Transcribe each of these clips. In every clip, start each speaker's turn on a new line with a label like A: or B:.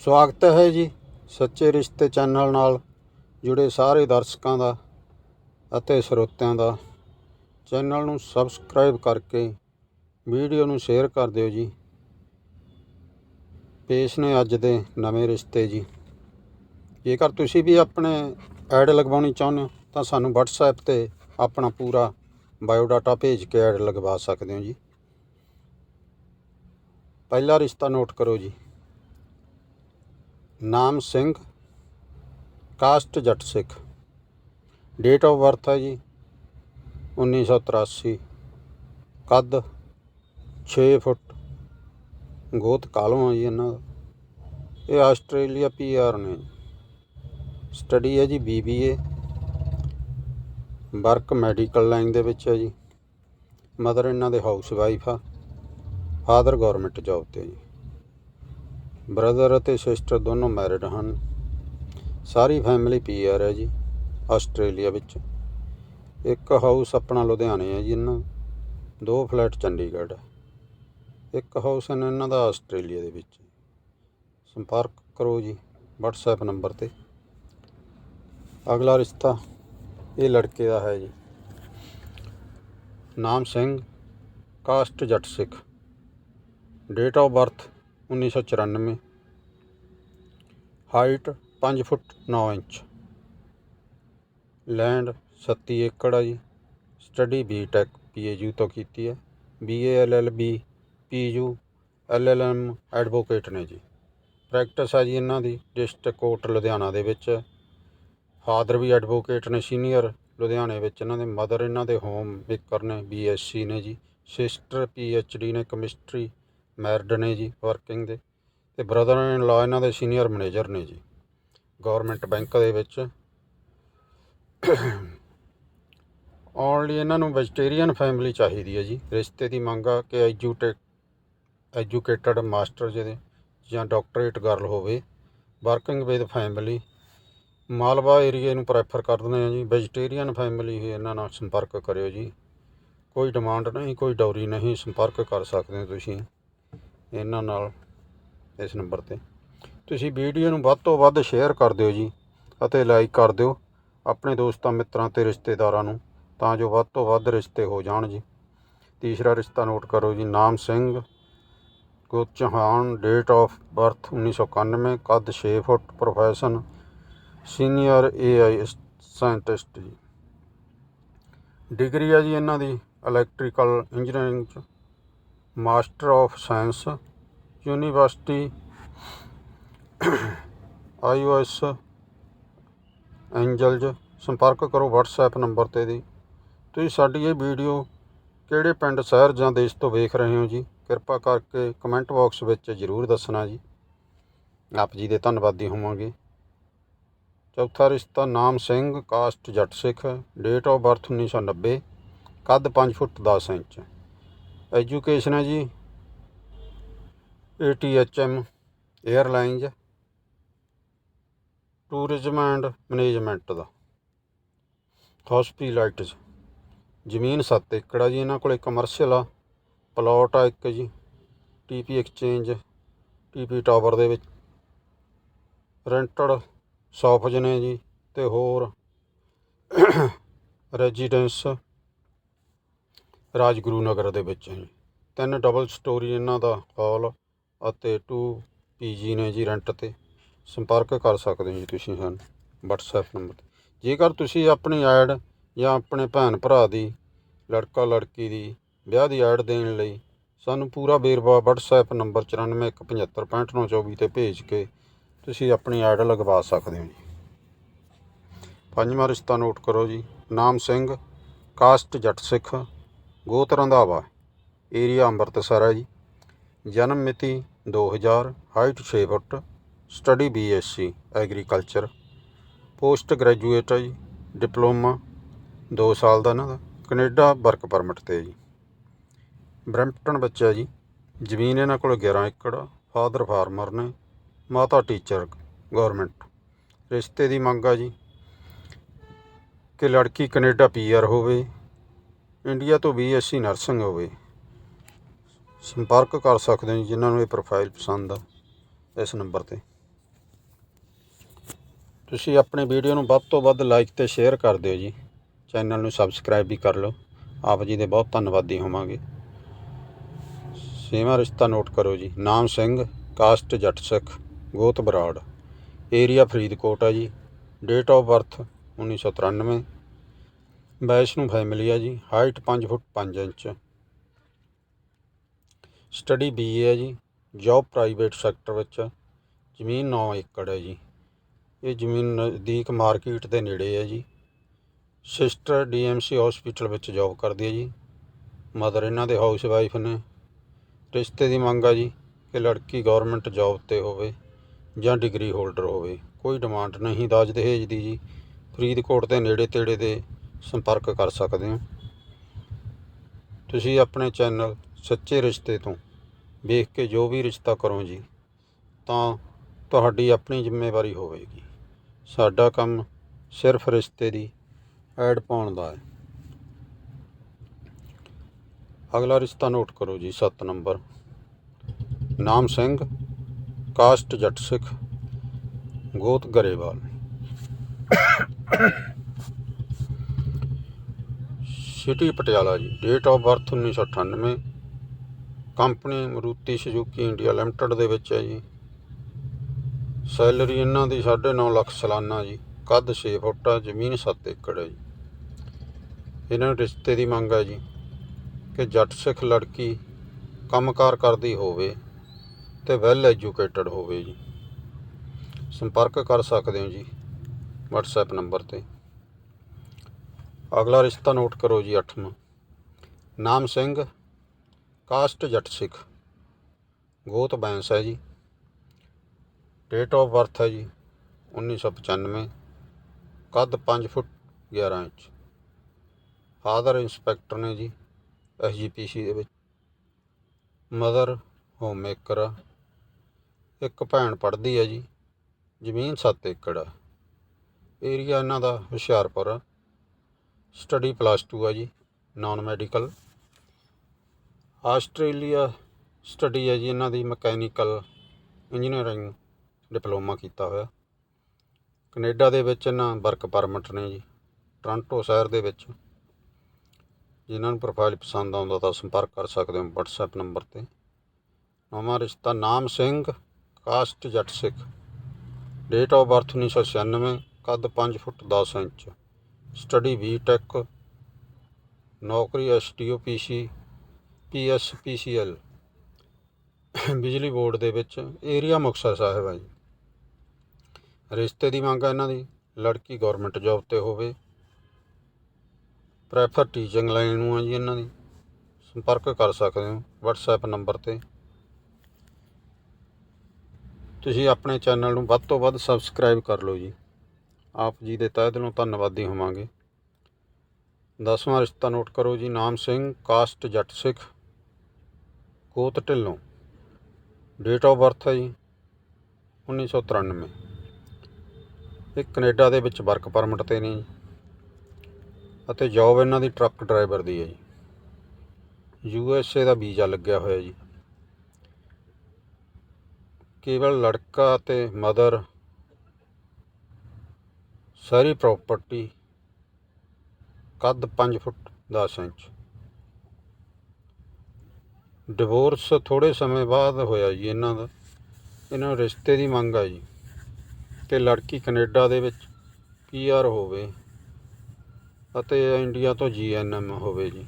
A: ਸਵਾਗਤ ਹੈ ਜੀ ਸੱਚੇ ਰਿਸ਼ਤੇ ਚੈਨਲ ਨਾਲ ਜੁੜੇ ਸਾਰੇ ਦਰਸ਼ਕਾਂ ਦਾ ਅਤੇ ਸਰੋਤਿਆਂ ਦਾ। ਚੈਨਲ ਨੂੰ ਸਬਸਕ੍ਰਾਈਬ ਕਰਕੇ ਵੀਡੀਓ ਨੂੰ ਸ਼ੇਅਰ ਕਰ ਦਿਓ ਜੀ। ਪੇਸ਼ ਨੇ ਅੱਜ ਦੇ ਨਵੇਂ ਰਿਸ਼ਤੇ ਜੀ। ਜੇਕਰ ਤੁਸੀਂ ਵੀ ਆਪਣੇ ਐਡ ਲਗਵਾਉਣੀ ਚਾਹੁੰਦੇ ਹੋ, ਤਾਂ ਸਾਨੂੰ WhatsApp ਤੇ ਆਪਣਾ ਪੂਰਾ ਬਾਇਓਡਾਟਾ ਭੇਜ ਕੇ ਐਡ ਲਗਵਾ ਸਕਦੇ ਹੋ ਜੀ। ਪਹਿਲਾ ਰਿਸ਼ਤਾ ਨੋਟ ਕਰੋ ਜੀ। ਨਾਮ ਸਿੰਘ, ਕਾਸਟ ਜੱਟ ਸਿੱਖ। ਡੇਟ ਆਫ ਬਰਥ ਹੈ ਜੀ 1983 ਕੱਦ 6 ਫੁੱਟ। ਗੋਤ ਕਾਲਵਾ ਜੀ ਇਹਨਾਂ ਦਾ। ਇਹ ਆਸਟ੍ਰੇਲੀਆ ਪੀਆਰ ਨੇ ਸਟੱਡੀ ਹੈ ਜੀ ਬੀਬੀਏ ਵਰਕ ਮੈਡੀਕਲ ਲਾਈਨ ਦੇ ਵਿੱਚ ਹੈ ਜੀ। ਮਦਰ ਇਹਨਾਂ ਦੇ ਹਾਊਸ ਵਾਈਫ ਆ। ਫਾਦਰ ਗਵਰਨਮੈਂਟ ਜੌਬ ਤੇ ਜੀ। ਬ੍ਰਦਰ ਅਤੇ ਸਿਸਟਰ ਦੋਨੋਂ ਮੈਰਿਡ ਹਨ। ਸਾਰੀ ਫੈਮਿਲੀ ਪੀਆਰ ਹੈ ਜੀ, ਆਸਟ੍ਰੇਲੀਆ ਵਿੱਚ। ਇੱਕ ਹਾਊਸ ਆਪਣਾ ਲੁਧਿਆਣੇ ਹੈ ਜੀ ਇਹਨਾਂ ਦੋ ਫਲੈਟ ਚੰਡੀਗੜ੍ਹ ਹੈ। ਇੱਕ ਹਾਊਸ ਹਨ ਇਹਨਾਂ ਦਾ ਆਸਟ੍ਰੇਲੀਆ ਦੇ ਵਿੱਚ। ਸੰਪਰਕ ਕਰੋ ਜੀ WhatsApp ਨੰਬਰ ਤੇ। ਅਗਲਾ ਰਿਸ਼ਤਾ ਇਹ ਲੜਕੇ ਦਾ ਹੈ ਜੀ। ਨਾਮ Singh, caste Jatt Sikh. Date of birth 1994 height 5 foot 9 inch. Land 37 ਏਕੜ ਹੈ ਜੀ। ਸਟੱਡੀ ਬੀਟੈਕ ਪੀਏਯੂ ਤੋਂ ਕੀਤੀ ਹੈ। ਬੀਏਐਲਐਲਬੀ ਪੀਯੂ ਐਲਐਲਐਮ ਐਡਵੋਕੇਟ ਨੇ ਜੀ। ਪ੍ਰੈਕਟਿਸ ਹੈ ਜੀ ਇਹਨਾਂ ਦੀ ਡਿਸਟ੍ਰਿਕਟ ਕੋਰਟ ਲੁਧਿਆਣਾ ਦੇ ਵਿੱਚ। ਫਾਦਰ ਵੀ ਐਡਵੋਕੇਟ ਨੇ, ਸੀਨੀਅਰ ਲੁਧਿਆਣੇ ਵਿੱਚ ਇਹਨਾਂ ਦੇ, ਮਦਰ ਇਹਨਾਂ ਦੇ ਹੋਮ ਮੇਕਰ ਨੇ, ਬੀਐਸਸੀ ਨੇ ਜੀ। ਸਿਸਟਰ ਪੀਐਚਡੀ ਨੇ, ਕੈਮਿਸਟਰੀ ਮੈਰਿਡ ਨੇ ਜੀ ਵਰਕਿੰਗ ਦੇ। ਤੇ ਬ੍ਰਦਰ ਇਨ ਲਾ ਇਹਨਾਂ ਦੇ ਸੀਨੀਅਰ ਮੈਨੇਜਰ ਨੇ ਜੀ। ਗਵਰਨਮੈਂਟ ਬੈਂਕ ਦੇ ਵਿੱਚ। ਓਨਲੀ ਇਹਨਾਂ ਨੂੰ ਵੈਜੀਟੇਰੀਅਨ ਫੈਮਿਲੀ ਚਾਹੀਦੀ ਹੈ ਜੀ। ਰਿਸ਼ਤੇ ਦੀ ਮੰਗ ਆ ਕਿ ਐਜੂਟੇ ਐਜੂਕੇਟਡ ਮਾਸਟਰ ਜਿਹਦੇ ਜਾਂ ਡਾਕਟਰੇਟ ਗਰਲ ਹੋਵੇ। ਵਰਕਿੰਗ ਵਿਦ ਫੈਮਿਲੀ ਮਾਲਵਾ ਏਰੀਏ ਨੂੰ ਪ੍ਰੈਫਰ ਕਰਦੇ ਆ ਜੀ। ਵੈਜੀਟੇਰੀਅਨ ਫੈਮਿਲੀ ਹੀ ਇਹਨਾਂ ਨਾਲ ਸੰਪਰਕ ਕਰਿਓ ਜੀ। ਕੋਈ ਡਿਮਾਂਡ ਨਹੀਂ, ਕੋਈ ਡੌਰੀ ਨਹੀਂ, ਸੰਪਰਕ ਕਰ ਸਕਦੇ ਤੁਸੀਂ। ਇਹਨਾਂ ਨਾਲ ਇਸ ਨੰਬਰ ਤੇ। ਤੁਸੀਂ ਵੀਡੀਓ ਨੂੰ ਵੱਧ ਤੋਂ ਵੱਧ ਸ਼ੇਅਰ ਕਰ ਦਿਓ ਜੀ ਅਤੇ ਲਾਈਕ ਕਰ ਦਿਓ ਆਪਣੇ ਦੋਸਤਾਂ, ਮਿੱਤਰਾਂ ਤੇ ਰਿਸ਼ਤੇਦਾਰਾਂ ਨੂੰ ਤਾਂ ਜੋ ਵੱਧ ਤੋਂ ਵੱਧ ਰਿਸ਼ਤੇ ਹੋ ਜਾਣ ਜੀ। ਤੀਸਰਾ ਰਿਸ਼ਤਾ ਨੋਟ ਕਰੋ ਜੀ, ਨਾਮ ਸਿੰਘ ਗੁਰ ਚੌਹਾਨ ਡੇਟ ਆਫ ਬਰਥ 1991 ਕੱਦ 6 foot profession senior AI scientist ਜੀ। ਡਿਗਰੀ ਆ ਜੀ ਇਹਨਾਂ ਦੀ ਇਲੈਕਟ੍ਰੀਕਲ ਇੰਜੀਨੀਅਰਿੰਗ ਚ। Master of science, university, IOS, angels, ਸੰਪਰਕ ਕਰੋ WhatsApp ਨੰਬਰ ਤੇ ਦੀ। ਤੁਸੀਂ ਸਾਡੀ ਇਹ ਵੀਡੀਓ ਕਿਹੜੇ ਪਿੰਡ, ਸ਼ਹਿਰ ਜਾਂ ਦੇਸ਼ ਤੋਂ ਵੇਖ ਰਹੇ ਹੋ ਜੀ? ਕਿਰਪਾ ਕਰਕੇ ਕਮੈਂਟ ਬਾਕਸ ਵਿੱਚ ਜ਼ਰੂਰ ਦੱਸਣਾ ਜੀ। ਆਪ ਜੀ ਦੇ ਧੰਨਵਾਦੀ ਹੋਵਾਂਗੇ। ਚੌਥਾ ਰਿਸ਼ਤਾ, ਨਾਮ ਸਿੰਘ, ਕਾਸਟ ਜੱਟ ਸਿੱਖ ਡੇਟ ਆਫ ਬਰਥ 1990 ਕੱਦ 5 ਫੁੱਟ 10 ਇੰਚ। ਐਜੂਕੇਸ਼ਨ ਹੈ ਜੀ ATHM airlines tourism and management the hospitalities ਜ਼ਮੀਨ 7 ਏਕੜ ਆ ਜੀ, ਇਹਨਾਂ ਕੋਲੇ ਕਮਰਸ਼ੀਅਲ ਆ ਪਲਾਟ ਆ ਇੱਕ ਜੀ ਟੀਪੀ ਐਕਸਚੇਂਜ ਟੀਪੀ ਟਾਵਰ ਦੇ ਵਿੱਚ ਰੈਂਟਡ ਸ਼ਾਪਸ ਨੇ ਜੀ, ਤੇ ਹੋਰ ਰੈਜ਼ੀਡੈਂਸ ਰਾਜਗੁਰੂ ਨਗਰ ਦੇ ਵਿੱਚ ਹੈ ਜੀ। ਤਿੰਨ ਡਬਲ ਸਟੋਰੀ ਇਹਨਾਂ ਦਾ ਹਾਲ ਅਤੇ 2 ਪੀਜੀ ਨੇ ਜੀ ਰੈਂਟ ਤੇ। ਸੰਪਰਕ ਕਰ ਸਕਦੇ ਹੋ ਜੀ ਤੁਸੀਂ ਸਾਨੂੰ WhatsApp ਨੰਬਰ ਤੇ। ਜੇਕਰ ਤੁਸੀਂ ਆਪਣੀ ਐਡ ਜਾਂ ਆਪਣੇ ਭੈਣ ਭਰਾ ਦੀ, ਲੜਕਾ ਲੜਕੀ ਦੀ ਵਿਆਹ ਦੀ ਐਡ ਦੇਣ ਲਈ ਸਾਨੂੰ ਪੂਰਾ ਵੇਰਵਾ WhatsApp ਨੰਬਰ 9417565924 ਤੇ ਭੇਜ ਕੇ ਤੁਸੀਂ ਆਪਣੀ ਐਡ ਲਗਵਾ ਸਕਦੇ ਹੋ ਜੀ। ਪੰਜਵਾਂ ਰਿਸ਼ਤਾ ਨੋਟ ਕਰੋ ਜੀ। ਨਾਮ ਸਿੰਘ ਕਾਸਟ ਜੱਟ ਸਿੱਖ ਗੋਤ ਰੰਧਾਵਾ ਏਰੀਆ ਅੰਮ੍ਰਿਤਸਰ ਹੈ ਜੀ। ਜਨਮ ਮਿਤੀ 2000 height 6 foot, study BSc agriculture. Post graduate ਹੈ ਜੀ। ਡਿਪਲੋਮਾ 2 ਸਾਲ ਦਾ ਇਹਨਾਂ ਦਾ। ਕੈਨੇਡਾ ਵਰਕ ਪਰਮਿਟ ਤੇ ਜੀ। ਬਰੈਂਪਟਨ ਬੱਚਾ ਜੀ। ਜ਼ਮੀਨ ਇਹਨਾਂ ਕੋਲ 11 ਏਕੜ, ਫਾਦਰ ਫਾਰਮਰ ਨੇ, ਮਾਤਾ ਟੀਚਰ ਗਵਰਨਮੈਂਟ ਰਿਸ਼ਤੇ ਦੀ ਮੰਗ ਆ ਜੀ। ਕਿ ਲੜਕੀ ਕੈਨੇਡਾ ਪੀਆਰ ਹੋਵੇ ਇੰਡੀਆ ਤੋਂ ਬੀਐਸਸੀ ਨਰਸਿੰਗ ਹੋਵੇ। ਸੰਪਰਕ ਕਰ ਸਕਦੇ ਹੋ ਜੀ, ਜਿਨ੍ਹਾਂ ਨੂੰ ਇਹ ਪ੍ਰੋਫਾਈਲ ਪਸੰਦ ਆ, ਇਸ ਨੰਬਰ ਤੇ। ਤੁਸੀਂ ਆਪਣੀ ਵੀਡੀਓ ਨੂੰ ਵੱਧ ਤੋਂ ਵੱਧ ਲਾਈਕ ਤੇ ਸ਼ੇਅਰ ਕਰ ਦਿਓ ਜੀ। ਚੈਨਲ ਨੂੰ ਸਬਸਕ੍ਰਾਈਬ ਵੀ ਕਰ ਲਓ। ਆਪ ਜੀ ਦੇ ਬਹੁਤ ਧੰਨਵਾਦੀ ਹੋਵਾਂਗੇ। ਸੇਵਾ ਰਿਸ਼ਤਾ ਨੋਟ ਕਰੋ ਜੀ। ਨਾਮ ਸਿੰਘ ਕਾਸਟ ਜੱਟ ਸਿੱਖ, ਗੋਤ ਬਰਾੜ। ਏਰੀਆ ਫਰੀਦਕੋਟ ਆ ਜੀ। Date of birth 1993 Vaishno family ਆ ਜੀ height 5 foot 5 inch. Study BA ਹੈ ਜੀ ਜੌਬ ਪ੍ਰਾਈਵੇਟ ਸੈਕਟਰ ਵਿੱਚ, ਜ਼ਮੀਨ 9 ਏਕੜ ਹੈ ਜੀ। ਇਹ ਜ਼ਮੀਨ ਨਜ਼ਦੀਕ ਮਾਰਕੀਟ ਦੇ ਨੇੜੇ ਹੈ ਜੀ। ਸਿਸਟਰ ਡੀਐਮਸੀ ਹਸਪੀਟਲ ਵਿੱਚ ਜੌਬ ਕਰਦੀ ਹੈ ਜੀ। ਮਦਰ ਇਹਨਾਂ ਦੇ ਹਾਊਸ ਵਾਈਫ ਨੇ। ਰਿਸ਼ਤੇ ਦੀ ਮੰਗ ਆ ਜੀ ਕਿ ਲੜਕੀ ਗਵਰਨਮੈਂਟ ਜੌਬ ਤੇ ਹੋਵੇ ਜਾਂ ਡਿਗਰੀ ਹੋਲਡਰ ਹੋਵੇ। ਕੋਈ ਡਿਮਾਂਡ ਨਹੀਂ ਦਾਜ ਦਹੇਜ ਦੀ ਜੀ। ਫਰੀਦਕੋਟ ਦੇ ਨੇੜੇ ਤੇੜੇ ਦੇ ਸੰਪਰਕ ਕਰ ਸਕਦੇ ਹੋ। ਤੁਸੀਂ ਆਪਣੇ ਚੈਨਲ ਸੱਚੇ ਰਿਸ਼ਤੇ ਤੋਂ ਵੇਖ ਕੇ ਜੋ ਵੀ ਰਿਸ਼ਤਾ ਕਰੋ ਜੀ, ਤਾਂ ਤੁਹਾਡੀ ਆਪਣੀ ਜ਼ਿੰਮੇਵਾਰੀ ਹੋਵੇਗੀ। ਸਾਡਾ ਕੰਮ ਸਿਰਫ ਰਿਸ਼ਤੇ ਦੀ ਐਡ ਪਾਉਣ ਦਾ ਹੈ। ਅਗਲਾ ਰਿਸ਼ਤਾ ਨੋਟ ਕਰੋ ਜੀ 7 ਨੰਬਰ। ਨਾਮ ਸਿੰਘ, ਕਾਸਟ ਜੱਟ ਸਿੱਖ, ਗੋਤ ਗਰੇਵਾਲ। ਸਿਟੀ ਪਟਿਆਲਾ ਜੀ date of birth 1998 company Maruti Suzuki India limited ਦੇ ਵਿੱਚ ਹੈ ਜੀ। ਸੈਲਰੀ ਇਹਨਾਂ ਦੀ 9.5 ਲੱਖ ਸਾਲਾਨਾ ਜੀ, ਕੱਦ 6 ਫੁੱਟ ਆ, ਜ਼ਮੀਨ 7 ਏਕੜ ਹੈ ਜੀ। ਇਹਨਾਂ ਨੂੰ ਰਿਸ਼ਤੇ ਦੀ ਮੰਗ ਹੈ ਜੀ ਕਿ ਜੱਟ ਸਿੱਖ ਲੜਕੀ ਕੰਮਕਾਰ ਕਰਦੀ ਹੋਵੇ ਤੇ ਵੈਲ ਐਜੂਕੇਟਡ ਹੋਵੇ ਜੀ। ਸੰਪਰਕ ਕਰ ਸਕਦੇ ਹੋ ਜੀ, WhatsApp ਨੰਬਰ ਤੇ। ਅਗਲਾ ਰਿਸ਼ਤਾ ਨੋਟ ਕਰੋ ਜੀ 8ਵਾਂ ਨਾਮ ਸਿੰਘ, ਕਾਸਟ ਜੱਟ ਸਿੱਖ। ਗੋਤ ਬੈਂਸ ਹੈ ਜੀ। ਡੇਟ ਆਫ ਬਰਥ ਹੈ ਜੀ 1995 ਕੱਦ 5 ਫੁੱਟ 11 ਇੰਚ। ਫਾਦਰ ਇੰਸਪੈਕਟਰ ਨੇ ਜੀ ਐਸਜੀਪੀਸੀ ਦੇ ਵਿੱਚ। ਮਦਰ ਹੋਮ ਮੇਕਰ ਆ। ਇੱਕ ਭੈਣ ਪੜ੍ਹਦੀ ਹੈ ਜੀ, ਜ਼ਮੀਨ 7 ਏਕੜ ਆ। ਏਰੀਆ ਇਹਨਾਂ ਦਾ ਹੁਸ਼ਿਆਰਪੁਰ ਆ। ਸਟੱਡੀ ਪਲੱਸ 2 ਆ ਜੀ ਨਾਨ ਮੈਡੀਕਲ ਆਸਟ੍ਰੇਲੀਆ ਸਟੱਡੀ ਹੈ ਜੀ, ਇਹਨਾਂ ਦੀ ਮਕੈਨੀਕਲ ਇੰਜੀਨੀਅਰਿੰਗ ਡਿਪਲੋਮਾ ਕੀਤਾ ਹੋਇਆ। ਕੈਨੇਡਾ ਦੇ ਵਿੱਚ ਇਹਨਾਂ ਵਰਕ ਪਰਮਿਟ ਨੇ ਜੀ, ਟੋਰਾਂਟੋ ਸ਼ਹਿਰ ਦੇ ਵਿੱਚ। ਜਿਨ੍ਹਾਂ ਨੂੰ ਪ੍ਰੋਫਾਈਲ ਪਸੰਦ ਆਉਂਦਾ ਤਾਂ ਸੰਪਰਕ ਕਰ ਸਕਦੇ ਹੋ WhatsApp ਨੰਬਰ ਤੇ। ਨਵਾਂ ਰਿਸ਼ਤਾ, ਨਾਮ ਸਿੰਘ ਕਾਸਟ ਜੱਟ ਸਿੱਖ। ਡੇਟ ਆਫ ਬਰਥ 1996 ਕੱਦ 5 ਫੁੱਟ 10 ਇੰਚ। ਸਟੱਡੀ ਬੀਟੈਕ, ਨੌਕਰੀ S D O P C P S P C PSPCL. ਬਿਜਲੀ ਬੋਰਡ ਦੇ ਵਿੱਚ ਏਰੀਆ ਮੁਕਤਸਰ ਸਾਹਿਬ ਹੈ ਜੀ। ਰਿਸ਼ਤੇ ਦੀ ਮੰਗ ਹੈ ਇਹਨਾਂ ਦੀ, ਲੜਕੀ ਗਵਰਨਮੈਂਟ ਜੌਬ ਤੇ ਹੋਵੇ, ਪ੍ਰੈਫਰ ਟੀਚਿੰਗ ਲਾਈਨ ਨੂੰ ਆ ਜੀ ਇਹਨਾਂ ਦੀ, ਸੰਪਰਕ ਕਰ ਸਕਦੇ ਹੋ WhatsApp ਨੰਬਰ ਤੇ। ਤੁਸੀਂ ਆਪਣੇ ਚੈਨਲ ਨੂੰ ਵੱਧ ਤੋਂ ਵੱਧ ਸਬਸਕ੍ਰਾਈਬ ਕਰ ਲਓ ਜੀ। ਆਪ ਜੀ ਦੇ ਤਹਿ ਦਿਲੋਂ ਧੰਨਵਾਦੀ ਹੋਵਾਂਗੇ। ਦਸਵਾਂ ਰਿਸ਼ਤਾ ਨੋਟ ਕਰੋ ਜੀ। ਨਾਮ ਸਿੰਘ, ਕਾਸਟ ਜੱਟ ਸਿੱਖ, ਕੋਤ ਢਿੱਲੋਂ। ਡੇਟ ਆਫ ਬਰਥ ਹੈ ਜੀ 1993 ਇਹ ਕੈਨੇਡਾ ਦੇ ਵਿੱਚ ਵਰਕ ਪਰਮਿਟ ਤੇ ਨੇ ਜੀ। ਅਤੇ ਜੌਬ ਇਹਨਾਂ ਦੀ ਟਰੱਕ ਡਰਾਈਵਰ ਦੀ ਹੈ ਜੀ। ਯੂ ਐਸ ਏ ਦਾ ਵੀਜ਼ਾ ਲੱਗਿਆ ਹੋਇਆ ਜੀ। ਕੇਵਲ ਲੜਕਾ ਅਤੇ ਮਦਰ ਸਾਰੀ ਪ੍ਰਾਪਰਟੀ ਕੱਦ 5 ਫੁੱਟ 10 ਇੰਚ। ਡਿਵੋਰਸ ਥੋੜੇ ਸਮੇਂ ਬਾਅਦ ਹੋਇਆ ਜੀ ਇਹਨਾਂ ਦਾ। ਇਹਨਾਂ ਨੂੰ ਰਿਸ਼ਤੇ ਦੀ ਮੰਗ ਆ ਜੀ। ਕਿ ਲੜਕੀ ਕੈਨੇਡਾ ਦੇ ਵਿੱਚ ਪੀਆਰ ਹੋਵੇ ਅਤੇ ਇੰਡੀਆ ਤੋਂ ਜੀਐਨਐਮ ਹੋਵੇ ਜੀ।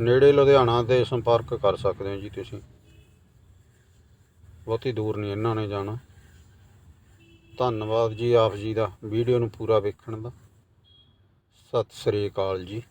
A: ਨੇੜੇ ਲੁਧਿਆਣਾ ਦੇ ਸੰਪਰਕ ਕਰ ਸਕਦੇ ਹੋ ਜੀ ਤੁਸੀਂ। ਬਹੁਤੀ ਦੂਰ ਨਹੀਂ, ਇਹਨਾਂ ਨੇ ਜਾਣਾ। ਧੰਨਵਾਦ ਜੀ ਆਪ ਜੀ ਦਾ ਵੀਡੀਓ ਨੂੰ ਪੂਰਾ ਵੇਖਣ ਦਾ। ਸਤਿ ਸ੍ਰੀ ਅਕਾਲ ਜੀ।